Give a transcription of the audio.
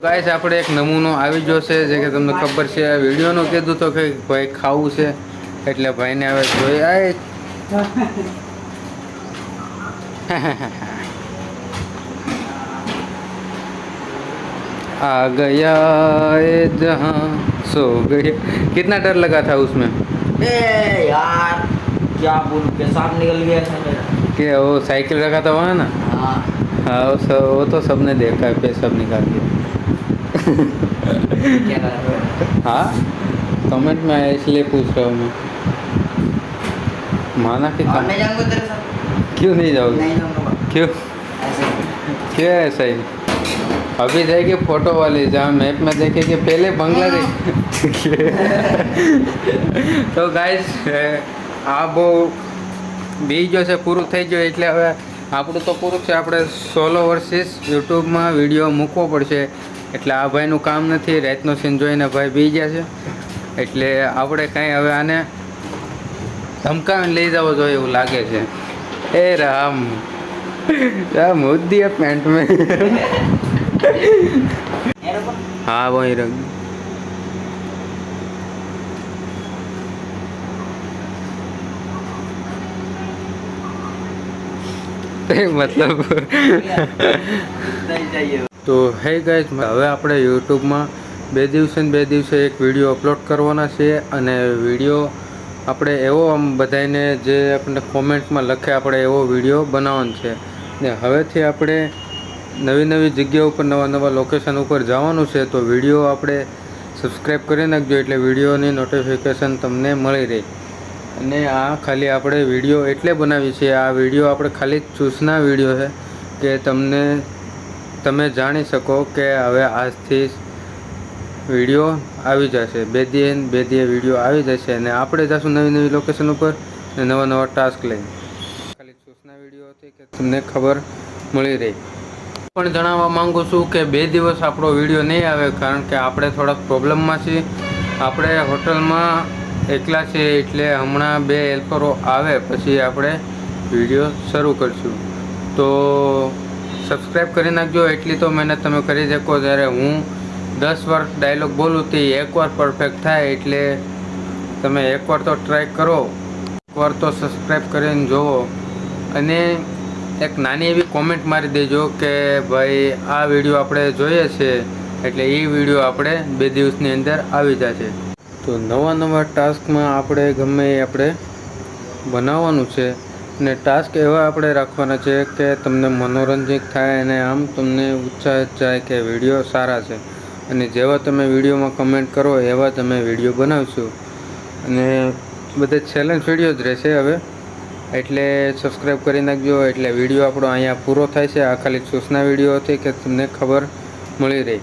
Guys આપણે એક નમૂનો આવી ગયો છે જે કે તમને ખબર છે વિડીયોનું કીધું તો કે ભાઈ ખાવું છે એટલે ભાઈને હવે જોઈ આય आ गया ए जहां सो गया कितना डर लगा था उसमें ए यार क्या बोलूं पेशाब निकल गया था मेरा कि वो साइकिल रखा था वहाँ ना हाँ हाँ वो सब वो तो सबने देखा है पेशाब निकाल के क्या कर रहे हो हाँ कमेंट में आया इसलिए पूछ रहा हूँ मैं माना कि और मैं जाऊंगा तेरे साथ क्यों नहीं जाओगे नहीं जाऊंगा क्यों ऐसे क्या है सही अभी जाएगी फोटो वाली जहाँ मैप में देखेंगे पहले बांग्लादेश તો ગાઈસ આ બહુ બી ગયો છે પૂરું થઈ ગયું એટલે હવે આપણું તો પૂરું છે આપણે સોલો વર્સિસ યુટ્યુબમાં વિડીયો મૂકવો પડશે એટલે આ ભાઈનું કામ નથી રાતનો સીન જોઈને ભાઈ બી ગયા છે. એટલે આપણે કાંઈ હવે આને ધમકાવીને લઈ જવો જોઈએ એવું લાગે છે. એ રામ. રામ ઉદ્દી પેન્ટ મેં. હા ભાઈ રંગ મતલબ તો હે ગાઈઝ હવે આપણે યુટ્યુબમાં બે દિવસે ને બે દિવસે એક વીડિયો અપલોડ કરવાના છે અને વીડિયો આપણે એવો આમ બધાને જે આપણને કોમેન્ટમાં લખે આપણે એવો વીડિયો બનાવવાનો છે. ને હવેથી આપણે નવી નવી જગ્યા ઉપર, નવા નવા લોકેશન ઉપર જવાનું છે, તો વીડિયો આપણે સબસ્ક્રાઈબ કરી નાખજો એટલે વિડીયોની નોટિફિકેશન તમને મળી રહે. અને આ ખાલી આપણે વીડિયો એટલે બનાવી છે આ વીડિયો આપણે ખાલી ચૂસના વીડિયો છે કે તમને તમે જાણી શકો કે હવે આજથી વીડિયો આવી જશે. બે દીએ બે દીએ વીડિયો આવી જશે અને આપણે જશું નવી નવી લોકેશન ઉપર ને નવા નવા ટાસ્ક લઈને. ખાલી સૂચના વીડિયો હતી કે તમને ખબર મળી રહી. પણ જણાવવા માંગુ છું કે બે દિવસ આપણો વીડિયો નહીં આવે કારણ કે આપણે થોડાક પ્રોબ્લેમમાં છીએ. આપણે હોટલમાં એકલા છીએ એટલે હમણાં બે હેલ્પરો આવે, પછી આપણે વીડિયો શરૂ કરશું. તો સબસ્ક્રાઈબ કરી નાખજો. એટલી તો મહેનત તમે કરી શકો. જ્યારે હું દસ વાર ડાયલોગ બોલું તે એકવાર પરફેક્ટ થાય એટલે તમે એકવાર તો ટ્રાય કરો. એકવાર તો સબસ્ક્રાઈબ કરીને જુઓ અને એક નાની એવી કોમેન્ટ મારી દેજો કે ભાઈ, આ વીડિયો આપણે જોઈએ છે. એટલે એ વીડિયો આપણે બે દિવસની અંદર આવી જશે. તો નવા નવા ટાસ્કમાં આપણે ગમે એ આપણે બનાવવાનું છે. ને ટાસ્ક એવા આપણે રાખવાના છે કે તમને મનોરંજક થાય અને આમ તમને ઉત્સાહ જાય કે વીડિયો સારા છે. અને જેવા તમે વિડીયોમાં કમેન્ટ કરો, એવા તમે વીડિયો બનાવશો. અને બધે ચેલેન્જ વીડિયો જ રહેશે હવે. એટલે સબસ્ક્રાઈબ કરી નાખજો, એટલે વીડિયો આપણો અહીંયા પૂરો થાય છે. આ ખાલી સૂચના વીડિયો હતી કે તમને ખબર મળી રહી.